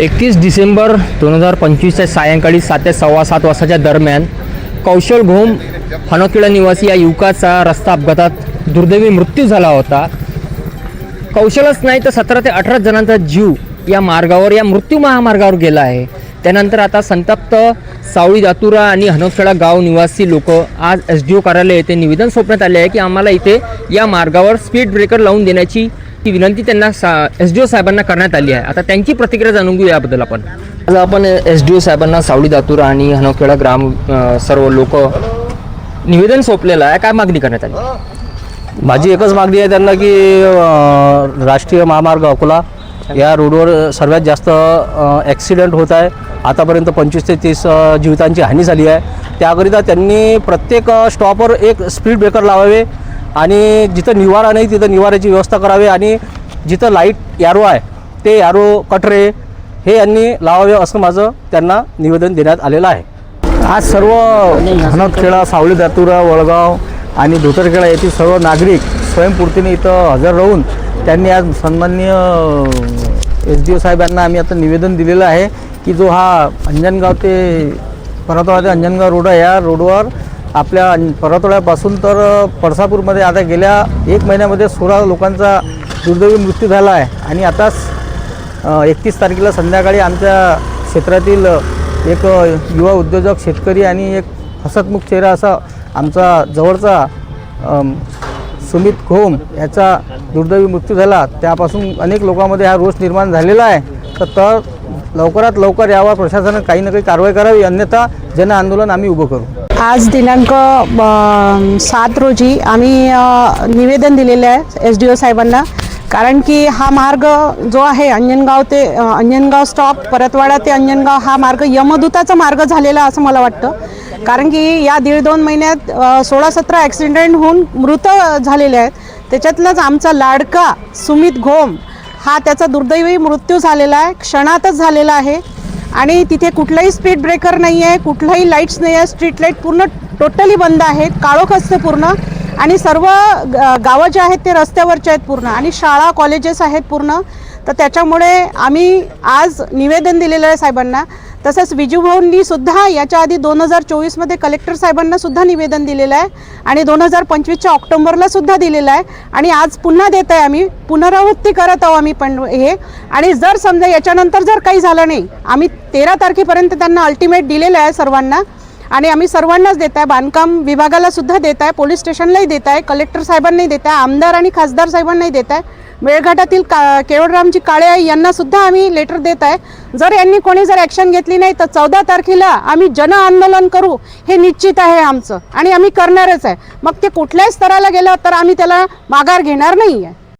एकतीस डिसेंबर दोन हजार पंचवीसच्या सायंकाळी सात ते सव्वा सात वाजताच्या दरम्यान कौशल घोम हनोकिळा निवासी या युवकाचा रस्ता अपघातात दुर्दैवी मृत्यू झाला होता. कौशलच नाही तर सतरा ते अठरा जणांचा जीव या मार्गावर या मृत्यू महामार्गावर गेला आहे. त्यानंतर आता संतप्त सावळी दातुरा आणि हनोखेडा गाव निवासी लोक आज एस डी ओ कार्यालय येथे निवेदन सोपण्यात आले आहे की आम्हाला इथे या मार्गावर स्पीड ब्रेकर लावून देण्याची ती विनंती त्यांना सा एस डी ओ साहेबांना करण्यात आली आहे. आता त्यांची प्रतिक्रिया जाणून घेऊ याबद्दल आपण. आज आपण एस डी ओ साहेबांना सावळी दातुरा आणि हनोखेडा ग्राम अ, सर्व लोक निवेदन सोपलेलं आहे. काय मागणी करण्यात आली? माझी एकच मागणी आहे त्यांना की अ, राष्ट्रीय महामार्ग अकोला या रोडवर सर्वात जास्त ॲक्सिडेंट होत आहे. आतापर्यंत पंचवीस ते तीस अ, जीवितांची हानी झाली आहे. त्याकरिता त्यांनी प्रत्येक अ, स्टॉपवर एक स्पीड ब्रेकर लावावे. आणि जिथं निवारा नाही तिथं निवाऱ्याची व्यवस्था करावी आणि जिथं लाइट यारो आहे ते यारो कटरे हे यांनी लावावे असं माझं त्यांना निवेदन देण्यात आलेलं आहे. आज सर्व हनतखेडा सावली दातुरा वळगाव आणि धोतरखेडा येथील सर्व नागरिक स्वयंपूर्तीने इथं हजर राहून त्यांनी आज सन्माननीय एस डी ओ साहेबांना आम्ही आता निवेदन दिलेलं आहे की जो हा अंजनगाव ते परतवाडा अंजनगाव रोड आहे या रोडवर आपल्या परतोळ्यापासून तर पळसापूरमध्ये आता गेल्या एक महिन्यामध्ये सोळा लोकांचा दुर्दैवी मृत्यू झाला आहे. आणि आताच एकतीस तारखेला संध्याकाळी आमच्या क्षेत्रातील एक युवा उद्योजक शेतकरी आणि एक हसतमुख चेहरा असा आमचा जवळचा सुमित घोम याचा दुर्दैवी मृत्यू झाला. त्यापासून अनेक लोकांमध्ये हा रोष निर्माण झालेला आहे. तर तर लवकरात लवकर यावर प्रशासनानं काही ना काही कारवाई करावी. अन्यथा जन आंदोलन आम्ही उभं करू. आज दिनांक सात रोजी आम्ही निवेदन दिलेले आहे एस डी ओ साहेबांना. कारण की हा मार्ग जो आहे अंजनगाव ते अंजनगाव स्टॉप परतवाडा ते अंजनगाव हा मार्ग यमदूताचा मार्ग झालेला असं मला वाटतं. कारण की या दीड दोन महिन्यात सोळा सतरा ॲक्सिडेंट होऊन मृत झालेले आहेत. त्याच्यातलाच आमचा लाडका सुमित घोम हा त्याचा दुर्दैवी मृत्यू झालेला आहे क्षणातच झालेला आहे. आणि तिथे कुठलाही स्पीड ब्रेकर नाही आहे कुठलाही लाईट्स नाही आहे स्ट्रीट लाइट पूर्ण टोटली बंद आहेत काळोख असते पूर्ण. आणि सर्व ग- गावं जे आहेत ते रस्त्यावरचे आहेत पूर्ण. आणि शाळा कॉलेजेस आहेत पूर्ण. तर त्याच्यामुळे आम्ही आज निवेदन दिलेलं आहे साहेबांना तसंच विजूभाऊंनी सुद्धा याच्या आधी दोन हजार चोवीसमध्ये कलेक्टर साहेबांना सुद्धा निवेदन दिलेलं आहे आणि दोन हजार पंचवीसच्या ऑक्टोबरला सुद्धा दिलेलं आहे. आणि आज पुन्हा देत आहे आम्ही. पुनरावृत्ती करत आहोत आम्ही पण हे. आणि जर समजा याच्यानंतर जर काही झालं नाही आम्ही तेरा तारखेपर्यंत त्यांना अल्टिमेट दिलेलं आहे सर्वांना. आणि आम्ही सर्वांनाच देत आहे बांधकाम विभागाला सुद्धा देत आहे पोलीस स्टेशनलाही देत आहे कलेक्टर साहेबांनाही देत आहे आमदार आणि खासदार साहेबांनाही देत आहे मेळघाटातील का केवळरामजी काळे आहे यांनासुद्धा आम्ही लेटर देत आहे जर यांनी कोणी जर ॲक्शन घेतली नाही तर चौदा तारखेला आम्ही जन आंदोलन करू हे निश्चित आहे आमचं. आणि आम्ही करणारच आहे. मग ते कुठल्याही स्तराला गेलं तर आम्ही त्याला माघार घेणार नाही आहे